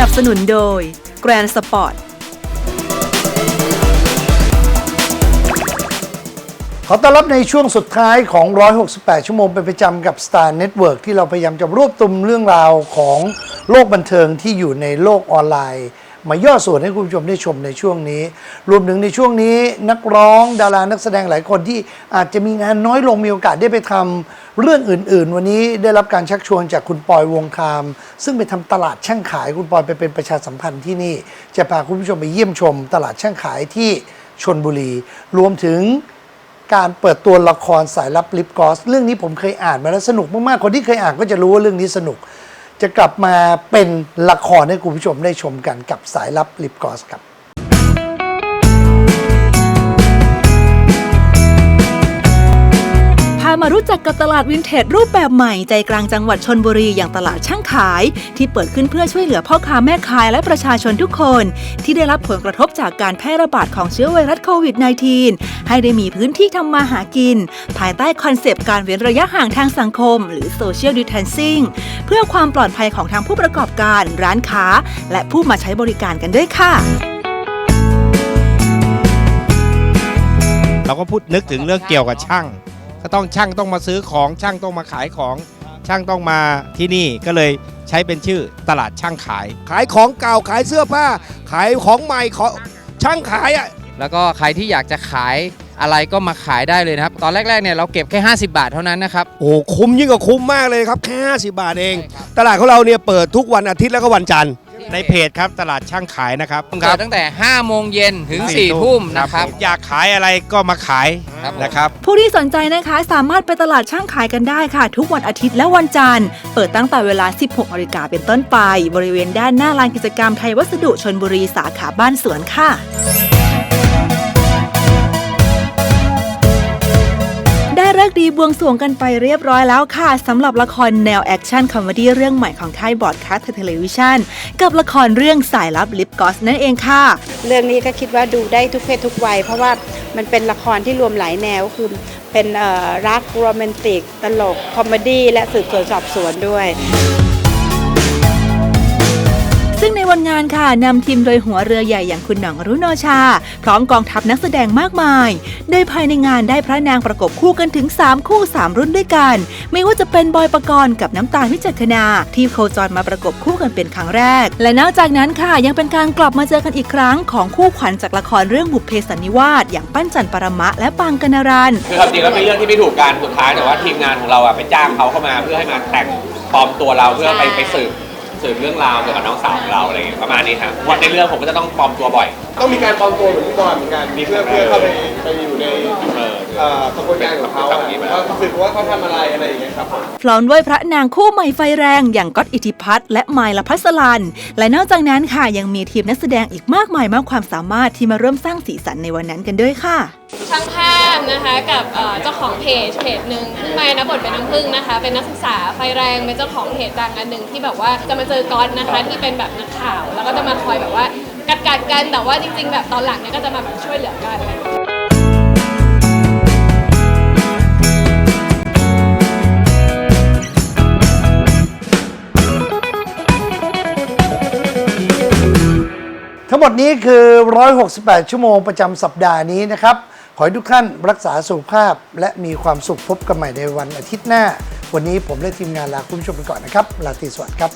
นับสนุนโดย Grand Sport ขอต้อนรับในช่วงสุดท้ายของ 168 ชั่วโมงเป็นประจำกับ Star Network ที่เราพยายามจะรวบตึมเรื่องราวของโลกบันเทิงที่อยู่ในโลกออนไลน์ มาย่อส่วนให้คุณผู้ชมได้ชมในช่วงนี้ รวมถึงในช่วงนี้นักร้องดารานักแสดงหลายคนที่อาจจะมีงานน้อยลงมีโอกาสได้ไปทำเรื่องอื่น ๆ วันนี้ได้รับการชักชวนจากคุณปอยวงคาม ซึ่งไปทำตลาดช่างขายคุณปอยไปเป็นประชาสัมพันธ์ที่นี่ จะพาคุณผู้ชมไปเยี่ยมชม ตลาดช่างขายที่ชนบุรี รวมถึงการเปิดตัวละครสายลับลิปกลอส เรื่องนี้ผมเคยอ่านมาแล้วสนุกมากๆ คนที่เคยอ่านก็จะรู้ว่าเรื่องนี้สนุก จะกลับมาเป็นละครให้คุณผู้ชมได้ชมกันกับสายลับลิปกอสครับ มารู้จักกับตลาดวินเทจรูปแบบใหม่ใจกลางจังหวัดชนบุรีอย่างตลาดช่างขาย ที่เปิดขึ้นเพื่อช่วยเหลือพ่อค้าแม่ขายและประชาชนทุกคน ที่ได้รับผลกระทบจากการแพร่ระบาดของเชื้อไวรัสโควิด -19 ให้ได้มีพื้นที่ทำมาหากิน ภายใต้คอนเซปต์การเว้นระยะห่างทางสังคม หรือ Social Distancing เพื่อความปลอดภัยของทางผู้ประกอบการ ร้านค้า และผู้มาใช้บริการกันด้วยค่ะเราก็พูดนึกถึงเรื่องเกี่ยวกับช่าง ก็ต้องช่างต้องมาซื้อของช่างต้องมาขายของ ช่างต้องมาที่นี่ก็เลยใช้เป็นชื่อตลาดช่างขาย ขายของเก่าขายเสื้อผ้า ขายของใหม่ขอช่างขายอะแล้วก็ใครที่อยากจะขายอะไรก็มาขายได้เลยนะครับ ตอนแรกๆเนี่ยเราเก็บแค่ 50 บาทเท่านั้นนะครับ โอ้คุ้มยิ่งกว่าคุ้มมากเลยครับแค่50บาทเอง ตลาดของเราเนี่ยเปิดทุกวันอาทิตย์แล้วก็วันจันทร์ในเพจครับตลาดช่างขายนะครับเปิดตั้งแต่5โมงเย็นถึง4ทุ่มนะครับผมอยากขายอะไรก็มาขายครับผม นะครับ ผู้ที่สนใจนะคะสามารถไปตลาดช่างขายกันได้ค่ะ ทุกวันอาทิตย์และวันจันทร์ เปิดตั้งแต่เวลา 16นาฬิกาเป็นต้นไป บริเวณด้านหน้าลานกิจกรรมไทยวัสดุชนบุรีสาขาบ้านสวนค่ะ ได้เลิกษ์ดีบวงสรวงกันไปเรียบร้อยแล้วค่ะสำหรับละครแนวแอคชั่นคอมเมดี้เรื่องใหม่ของค่ายบอร์ดคัสเทเลวิชันกับละครเรื่องสายลับลิปกอสนั่นเองค่ะ เรื่องนี้ก็คิดว่าดูได้ทุกเพศทุกวัย เพราะว่ามันเป็นละครที่รวมหลายแนวคือเป็นรักโรแมนติก ตลก คอมเมดี้และสืบสวนสอบสวนด้วย ซึ่งในวันงานค่ะนำทีมโดยหัวเรือใหญ่อย่างคุณหน่องรุโนชา พร้อมกองทัพนักแสดงมากมาย โดยภายในงานได้พระนางประกบคู่กันถึง 3 คู่ 3 รุ่นด้วยกัน ไม่ว่าจะเป็นบอยปกรณ์กับน้ำตาลพิจักนาที่โคจรมาประกบคู่กันเป็นครั้งแรก และนอกจากนั้นค่ะยังเป็นการกลับมาเจอกันอีกครั้งของคู่ขวัญจากละครเรื่องบุพเพสันนิวาสอย่างปั้นจันปรมะและปางกนรันคือความจริงแล้วเป็นเรื่องที่ไม่ถูกกันสุดท้ายแต่ว่าทีมงานของเราอะไปจ้างเขาเข้ามาเพื่อให้มาแต่งปลอมตัวเราเพื่อไปไปสืบ สืบเรื่องราวเกี่ยวกับน้องสาวของเราอะไรอย่างเงี้ยประมาณนี้ครับวันในเรื่องผมก็จะต้องปลอมตัวบ่อย ต้องมีการปลอมตัวเหมือนพี่บอลเหมือนกันมีเพื่อครับเพื่อเข้าไปไปอยู่ในเออ เอ่อกระบวนการของเขาแบบอะนี้ไปว่ารู้สึกว่าเขาทำอะไรอะไรอย่างเงี้ยครับผม พร้อมด้วยพระนางคู่ใหม่ไฟแรงอย่างก๊อตอิทธิพัฒน์และไมล์ละพัสลัน และนอกจากนั้นค่ะยังมีทีมนักแสดงอีกมากมายมากความสามารถที่มาร่วมสร้างสีสันในวันนั้นกันด้วยค่ะ ช่างภาพ นะคะกับเจ้าของเพจเพจหนึ่งพึ่งไม้นะบทเป็นน้ำพึ่งนะคะ เป็นนักศึกษาไฟแรงเป็นเจ้าของเพจดังอันหนึ่งที่แบบว่าจะมาเจอก๊อตนะคะที่เป็นแบบนักข่าว แล้วก็จะมาคอยแบบว่ากัดกัดกันแต่ว่าจริง ๆ แบบตอนหลังเนี่ยก็จะมาแบบช่วยเหลือกันทั้งหมดนี้คือ 168 ชั่วโมงประจำสัปดาห์นี้นะครับ ขอให้ทุกท่านรักษาสุขภาพ และมีความสุขพบกันใหม่ในวันอาทิตย์หน้า วันนี้ผมและทีมงานลาคุณผู้ชมไปก่อนนะครับลาตีสวัสดิ์ครับ